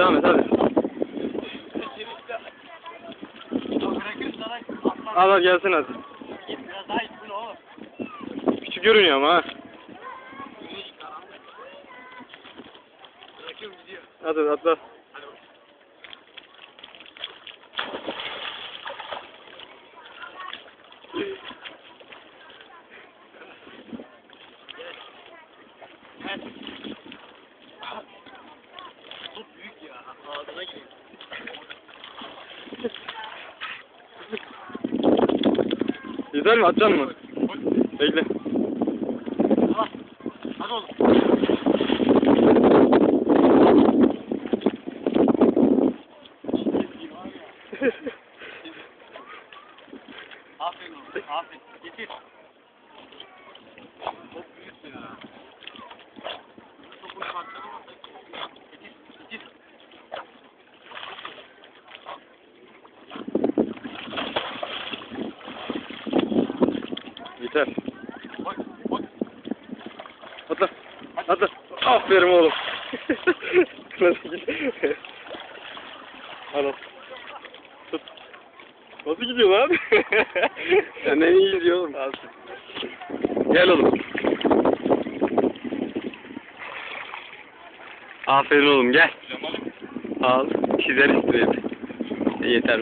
devam et hadi. Al al gelsin hadi. Biraz daha itsin oğlum. Küçük görünüyor ama ha. Hadi atla. Evet. Ağzına giriyor. Yeter mi? Atacaksın mı? Bekle. Hadi oğlum. Aferin oğlum. Aferin. Getir. Yeter. Koy. Koy. Atla. Atla. Aferin oğlum. Al. Tut. Nasıl gidiyor lan? Senden iyi gidiyor oğlum. Gel oğlum. Aferin oğlum gel. Al. Çizer istiyor. Yeter.